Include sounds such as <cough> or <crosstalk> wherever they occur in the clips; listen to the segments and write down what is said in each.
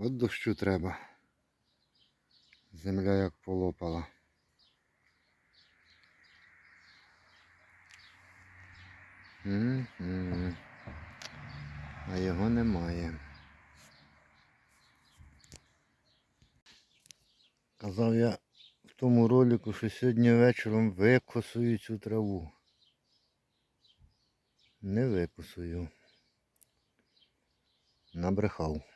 От дощу треба. Земля як полопала. А його немає. Казав я в тому ролику, що сьогодні вечором викосую цю траву. Не викосую. Набрехав.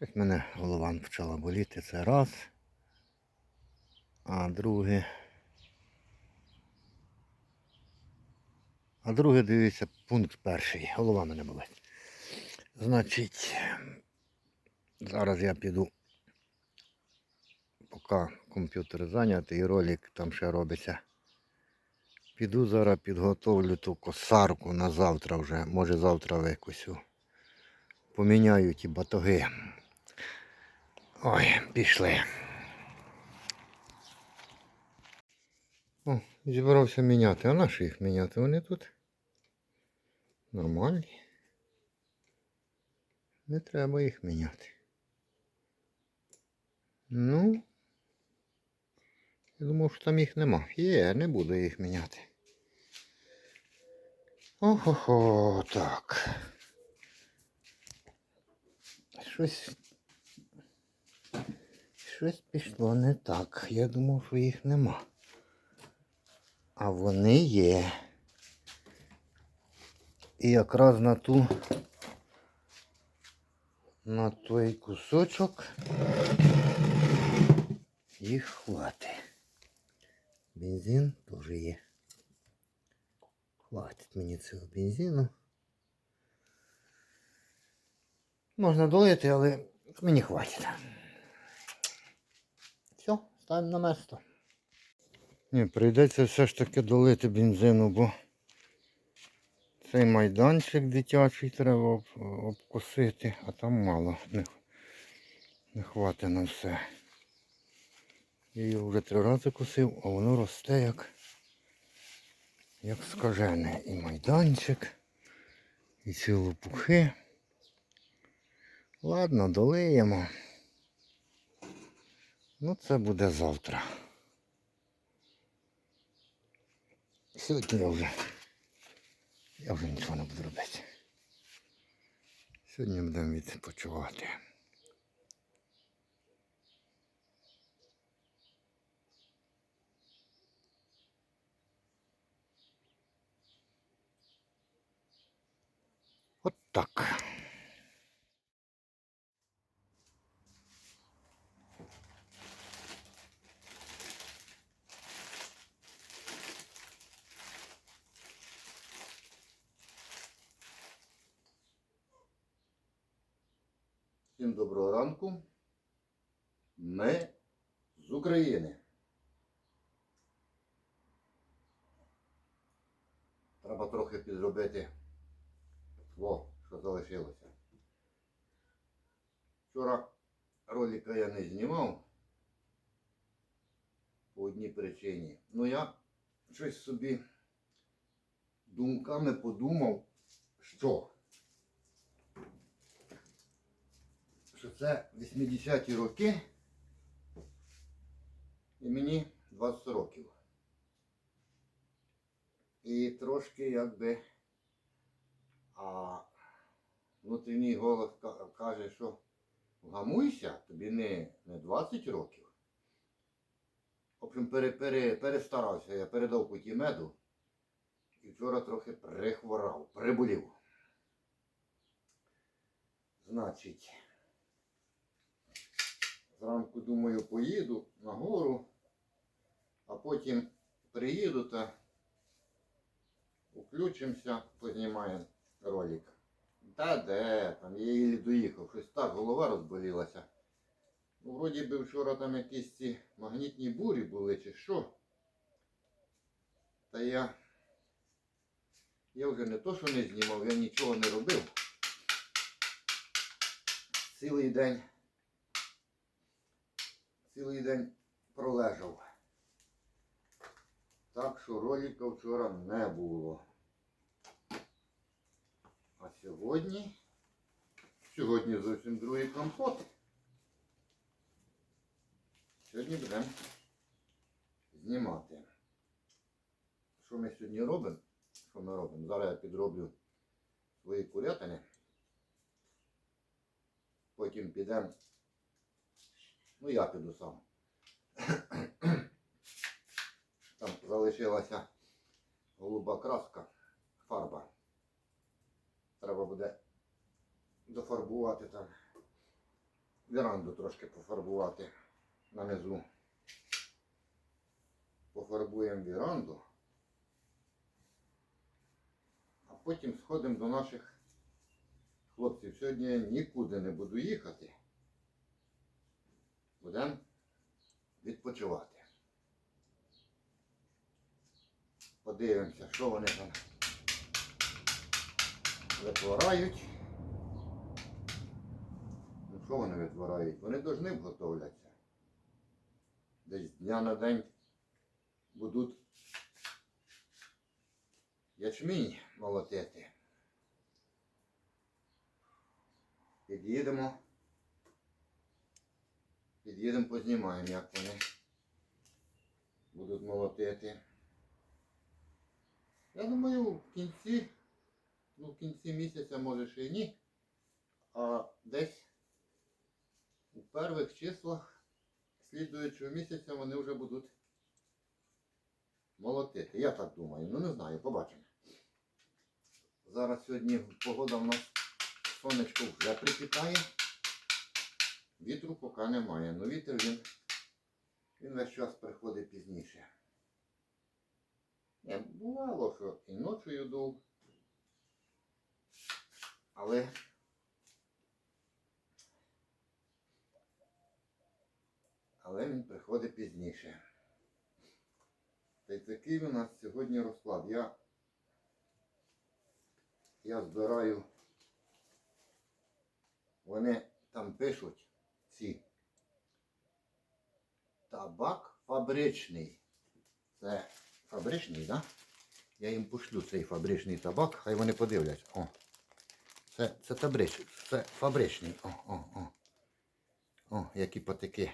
Як мене голова почала боліти, це раз. А друге. А друге, дивіться, пункт перший. Голова мене болить. Значить, зараз я піду, поки комп'ютер зайнятий і ролик там ще робиться. Піду зараз підготовлю ту косарку на завтра вже. Може завтра викосю. Поміняю ті батоги. Ой, пішли. О, зібрався міняти. А на що їх міняти? Вони тут нормальні. Не треба їх міняти. Ну, я думав, що там їх нема. Є, не буду їх міняти. Охо-хо, так. Щось. Щось пішло не так. Я думав, що їх нема. А вони є. І якраз на ту на той кусочок їх хватить. Бензин теж є. Хватить мені цього бензину. Можна долити, але мені хватить. Ставимо на місто. Ні, прийдеться все ж таки долити бензину, бо цей майданчик дитячий треба об, обкосити, а там мало. Не, не хватить на все. Я його вже три рази косив, а воно росте як, як скажене. І майданчик, і ці лопухи. Ладно, долиємо. Ну це буде завтра. Сьогодні я вже я вже нічого не буду робити. Сьогодні будемо відпочивати. От так. Всім доброго ранку. Ми з України. Треба трохи підробити во, що залишилося. Вчора ролика я не знімав по одній причині. Ну я щось собі думками подумав, що що це 80-ті роки і мені 20 років. І трошки якби а внутрішній голос каже, що вгамуйся, тобі не, не 20 років. В общем, пере, пере, перестарався, я передав куті меду і вчора трохи прихворав, приболів. Значить, зранку думаю, поїду на гору, а потім приїду та включимося, познімаємо ролик. Та де, там я її доїхав, щось так, голова розболілася. Ну, вроді би вчора там якісь ці магнітні бурі були чи що. Та я. Я вже не то, що не знімав, я нічого не робив. Цілий день. Цілий день пролежав. Так що ролика вчора не було. А сьогодні, Сьогодні зовсім другий компот. Сьогодні будемо знімати. Що ми сьогодні робимо? Що ми робимо? Зараз я підроблю свої курятини. Потім підемо. Ну я піду сам. Там залишилася голуба краска, фарба. Треба буде дофарбувати там. Веранду трошки пофарбувати нанизу. Пофарбуємо веранду. А потім сходимо до наших хлопців. Сьогодні я нікуди не буду їхати. Будемо відпочивати. Подивимося, що вони там витворають. Ну що вони витворають? Вони повинні готовляться. Десь дня на день будуть ячмінь молотити. Під'їдемо. Під'їдемо, познімаємо, як вони будуть молотити. Я думаю, в кінці, ну в кінці місяця може ще й ні, а десь у перших числах слідуючого місяця вони вже будуть молотити. Я так думаю. Ну не знаю, побачимо. Зараз сьогодні погода в нас сонечко вже припікає. Вітру поки немає. Ну вітер він, він весь час приходить пізніше. Не бувало, що і ночою дув. Але але він приходить пізніше. Та й такий у нас сьогодні розклад. Я, я збираю, вони там пишуть ці табак фабричний. Це фабричний, так? Да? Я їм пошлю цей фабричний табак, хай вони подивляться. О. Це, це табрич, це фабричний. О, о, о. О, які патики.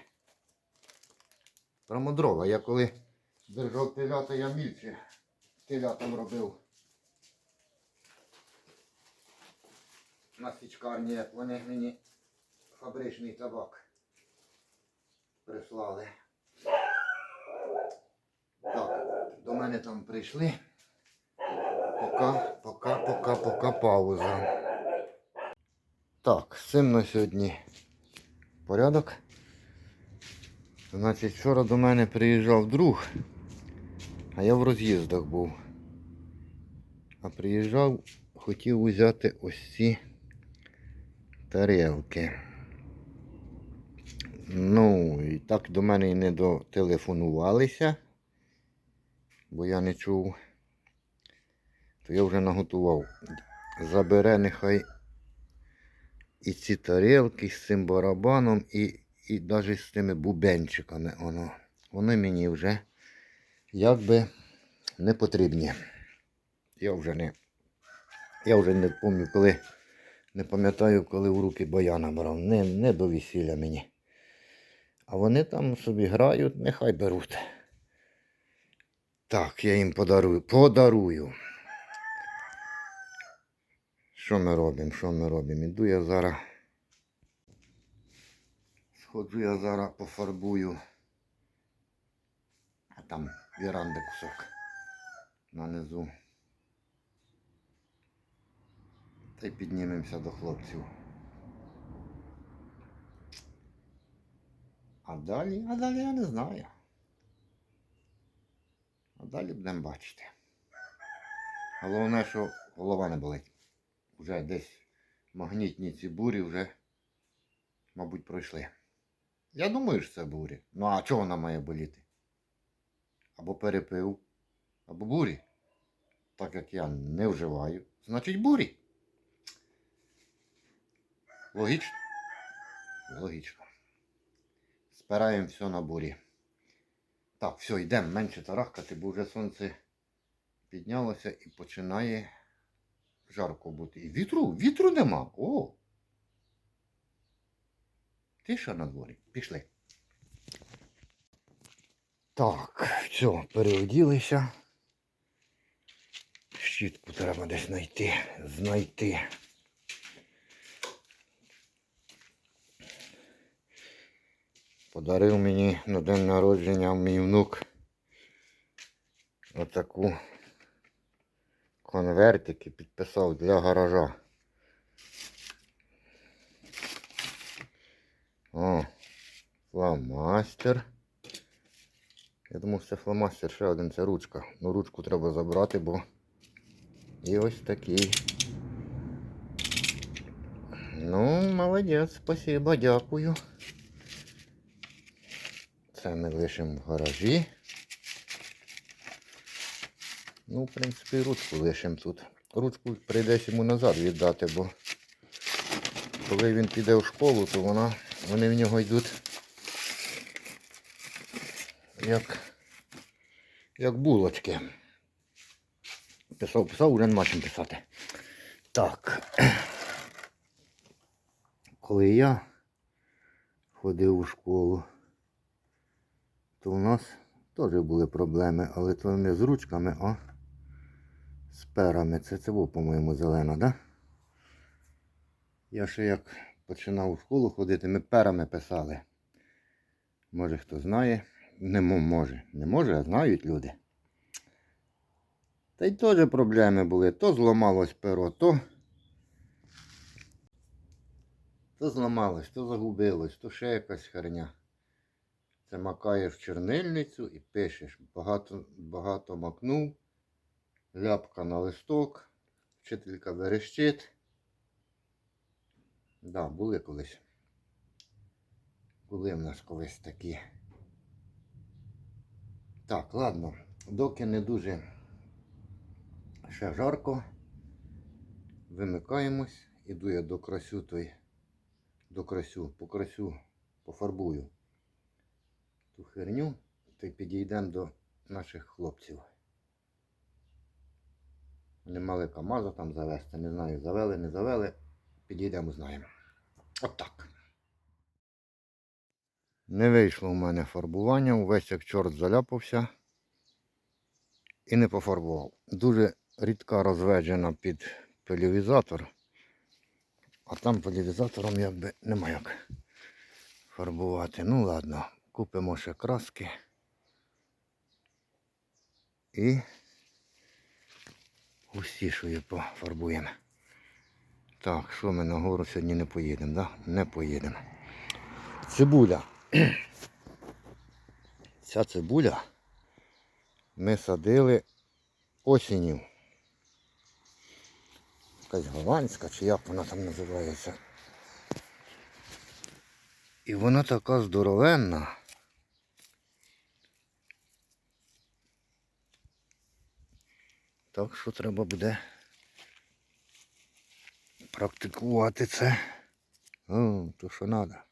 Промодрова. Я коли держав телята, я мільче телятам робив. На січкарні, як вони мені фабричний табак прислали. Так, до мене там прийшли. Пока, пока, пока, пока пауза. Так, з цим на сьогодні порядок. Значить, вчора до мене приїжджав друг, а я в роз'їздах був. А приїжджав, хотів взяти ось ці тарелки. Ну, і так до мене і не дотелефонувалися, бо я не чув. То я вже наготував. Забере нехай і ці тарелки з цим барабаном, і, і навіть з тими бубенчиками. Воно. Вони мені вже якби не потрібні. Я вже не. Я вже не пам'ятаю, коли. Не пам'ятаю, коли в руки баяна брав. Не, не до весілля мені. А вони там собі грають, нехай беруть. Так, я їм подарую. Подарую. Що ми робимо? Що ми робимо? Іду я зараз. Сходжу я зараз пофарбую. А там віранди кусок нанизу. Та й піднімемося до хлопців. А далі, а далі я не знаю. А далі будемо бачити. Головне, що голова не болить. Вже десь магнітні ці бурі вже, мабуть, пройшли. Я думаю, що це бурі. Ну а чого вона має боліти? Або перепив, або бурі. Так як я не вживаю, значить бурі. Логічно? Логічно. Спираємо все на бурі. Так, все, йдемо менше тарахкати, бо вже сонце піднялося і починає жарко бути. І вітру, вітру нема. О! Тиша на дворі. Пішли. Так, все, переоділися. Щітку треба десь знайти. Знайти. Подарив мені на день народження мій внук отаку конвертик і підписав для гаража. О, фломастер. Я думав, це фломастер, ще один це ручка. Ну ручку треба забрати, бо і ось такий. Ну, молодець, спасибо, дякую. Це ми лишимо в гаражі. Ну, в принципі, ручку лишимо тут. Ручку прийдеться йому назад віддати, бо коли він піде в школу, то вона, вони в нього йдуть як, як булочки. Писав, писав, вже нема чим писати. Так. Коли я ходив у школу, то у нас теж були проблеми, але то не з ручками, а з перами. Це це по-моєму, зелена, да? Я ще як починав у школу ходити, ми перами писали. Може хто знає. Не може. Не може, а знають люди. Та й теж проблеми були. То зламалось перо, то. То зламалось, то загубилось, то ще якась херня. Це макаєш чернильницю і пишеш. Багато, багато макнув, ляпка на листок, вчителька верещить. Да, були колись. Були в нас колись такі. Так, ладно, доки не дуже ще жарко, вимикаємось, іду я до красю той, до красю, по пофарбую ту херню, то й підійдемо до наших хлопців. Вони мали КАМАЗа там завести, не знаю, завели, не завели. Підійдемо, знаємо. От так. Не вийшло в мене фарбування, увесь як чорт заляпався і не пофарбував. Дуже рідка розведена під пелівізатор, а там пелівізатором якби нема як фарбувати. Ну ладно, купимо ще краски і густішою пофарбуємо. Так, що ми на гору сьогодні не поїдемо, да? Не поїдемо. Цибуля. <clears throat> Ця цибуля ми садили осінню. Якась голландська, чи як вона там називається. І вона така здоровенна. Так що треба буде практикувати це. О, то що треба.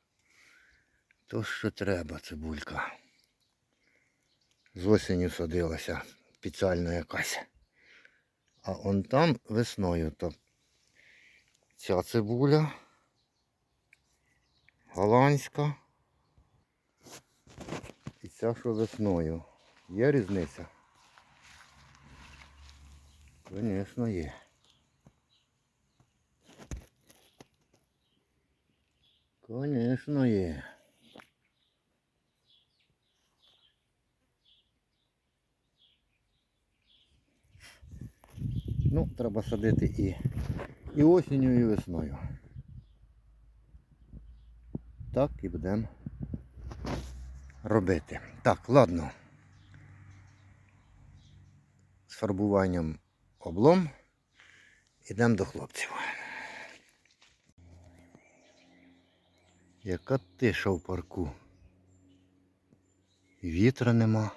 То що треба, цибулька. З осінню садилася спеціально якась. А он там весною то ця цибуля голландська. І ця, що весною. Є різниця? Звісно, є. Звісно, є. Ну, треба садити і, і осінню, і весною. Так і будемо робити. Так, ладно. З фарбуванням облом ідемо до хлопців. Яка тиша в парку. Вітра нема.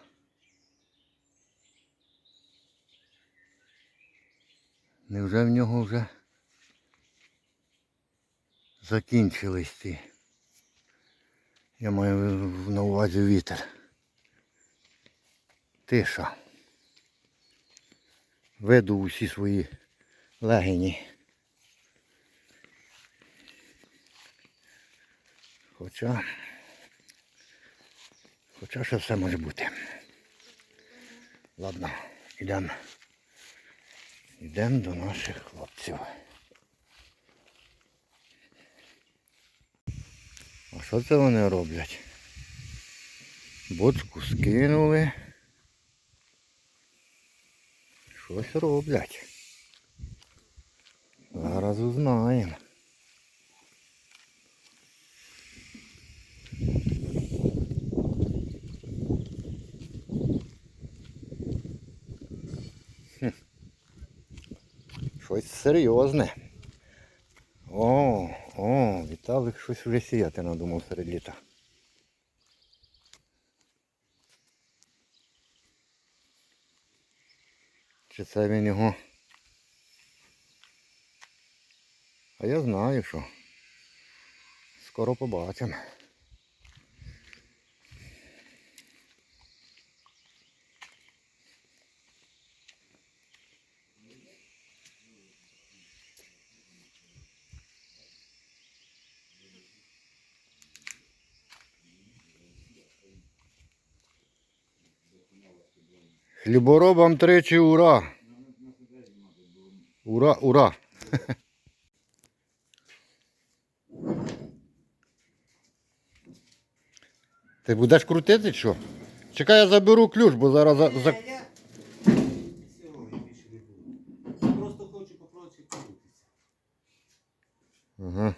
Невже в нього вже закінчились ці? Я маю на увазі вітер. Тиша. Веду усі свої легені. Хоча. Хоча ще все може бути. Ладно, йдемо. Йдемо до наших хлопців. А що це вони роблять? Бочку скинули. Щось роблять. Зараз узнаємо. Хм. Щось серйозне. О, о, Віталик щось вже сіяти надумав серед літа. Чи це він його? А я знаю, що. Скоро побачимо. Хліборобам тричі ура! Ура, ура! Ти будеш крутити що? Чекай, я заберу ключ, бо зараз за, за... Я, я... Всього, я більше не буду. Просто хочу попробувати крутитися. Ага.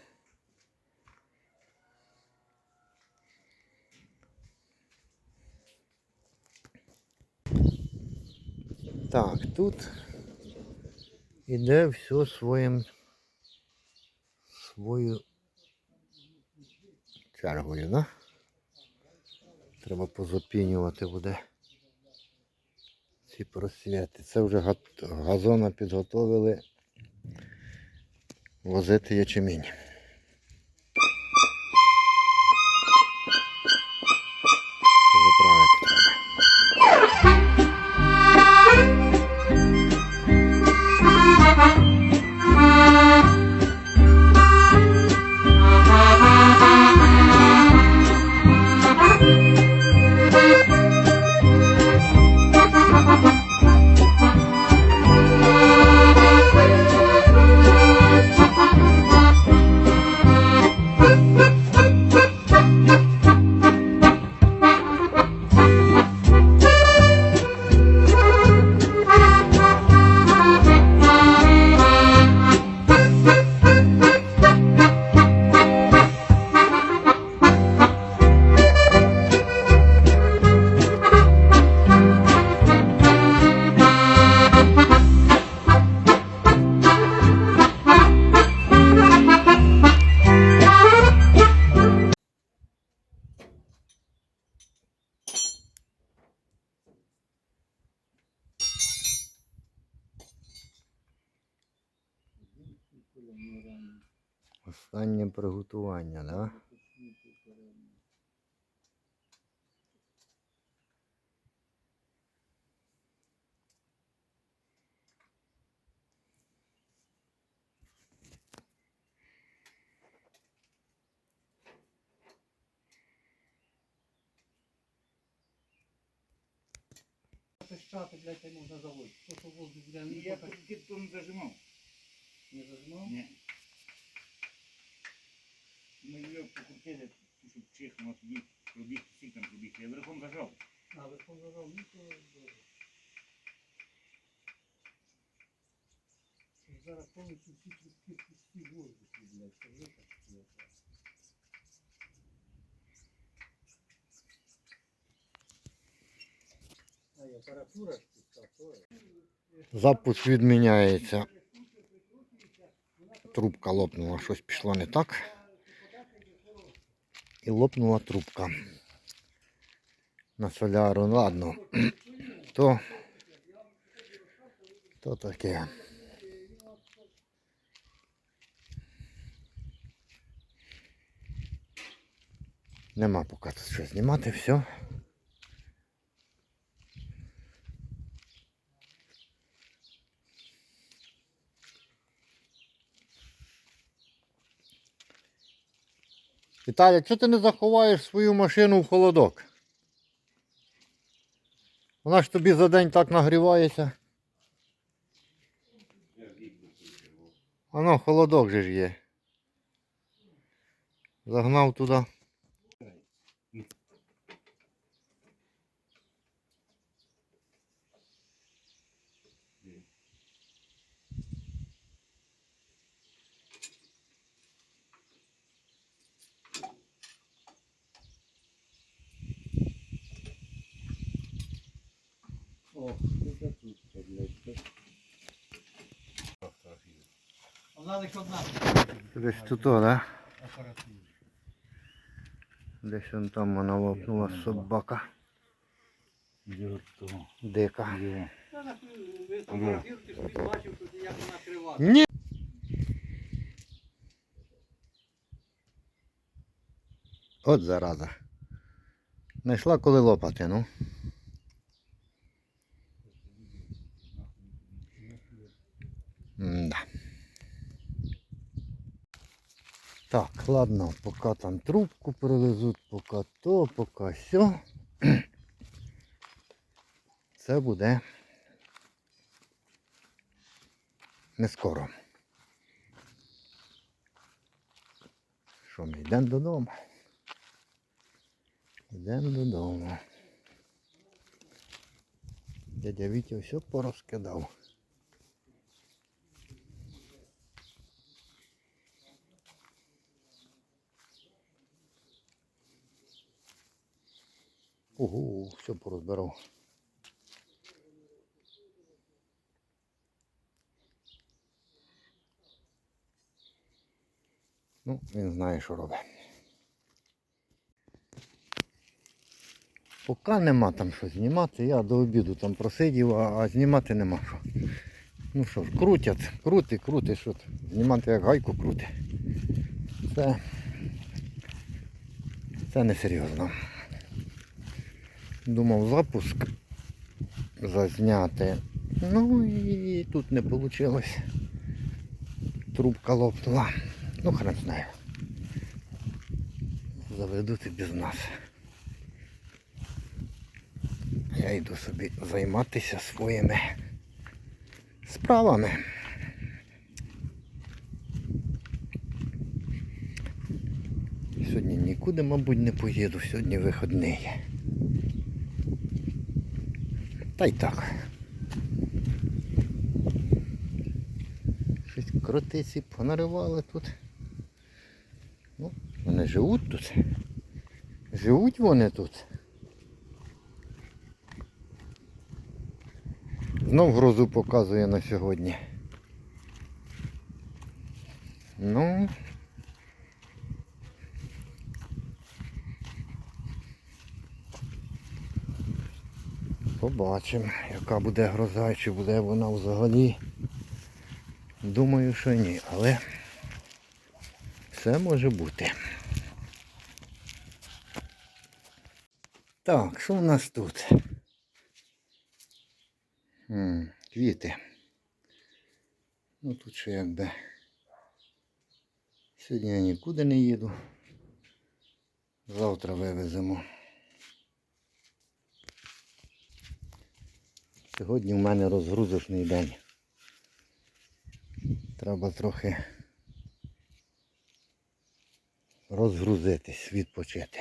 Так, тут іде все своїм свою чергою, да? Треба позапінювати буде ці просвіти. Це вже газона підготовили возити ячемінь. Останнє приготування, да? Пищати, блядь, я можна заводити. Просто воздух, блядь, не Я тут тут не зажимав. не зажимав. Ні. Ми його покрутили, щоб чихнуло тоді, пробіг, всі там пробіг. Я верхом зажав. А, верхом зажав, ну то добре. Зараз повністю всі трубки пусті воздухи, блядь, це вже так. блядь. А, і апаратура ж пуста, то. Запуск відміняється. Трубка лопнула, щось пішло не так. І лопнула трубка. На соляру, ну ладно. <clears throat> То, то таке. Нема поки тут що знімати, все. Віталій, чого ти не заховаєш свою машину в холодок? Вона ж тобі за день так нагрівається. Воно холодок же ж є. Загнав туди. Лише одна Десь тут, да? Десь он там вона лопнула собака. Дика. Ні. От зараза. Знайшла коли лопати, ну. Да. Ладно, поки там трубку привезуть, поки то, поки сьо. <clears throat> Це буде не скоро. Що ми йдемо додому? Йдемо додому. Дядя Вітя все порозкидав. Ого, все порозбирав. Ну, він знає, що робить. Поки нема там що знімати, я до обіду там просидів, а, знімати нема що. Ну що ж, крутять, крути, крути, що. Знімати як гайку крути. Це, це не серйозно. Думав запуск зазняти. Ну і тут не вийшло. Трубка лопнула. Ну, хрен знає. Заведуть без нас. Я йду собі займатися своїми справами. Сьогодні нікуди, мабуть, не поїду, сьогодні вихідний. Та й так. Щось кротиці понаривали тут. Ну, вони живуть тут. Живуть вони тут. Знов грозу показує на сьогодні. Ну. Побачимо, яка буде гроза, чи буде вона взагалі. Думаю, що ні, але все може бути. Так, що у нас тут? М, квіти. Ну тут ще якби. Сьогодні я нікуди не їду. Завтра вивеземо. Сьогодні в мене розгрузочний день. Треба трохи розгрузитись, відпочити.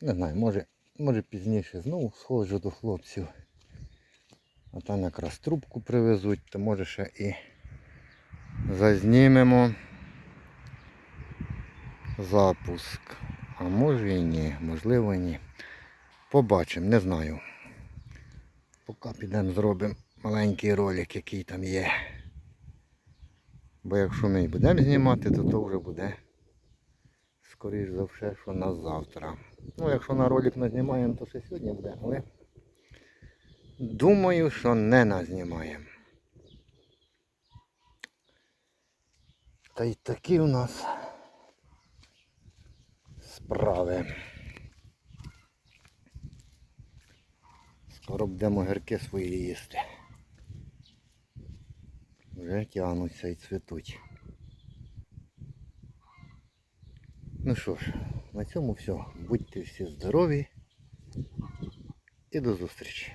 Не знаю, може, може пізніше знову сходжу до хлопців. А там якраз трубку привезуть, то може ще і зазнімемо запуск. А може і ні, можливо і ні. Побачимо, не знаю. Поки підемо зробимо маленький ролик, який там є. Бо якщо ми будемо знімати, то то вже буде скоріш за все, що на завтра. Ну, якщо на ролик назнімаємо, то ще сьогодні буде, але думаю, що не назнімаємо. Та й такі у нас справи. Скоро будемо гірки свої їсти. Вже тягнуться і цвітуть. Ну що ж, на цьому все. Будьте всі здорові і до зустрічі.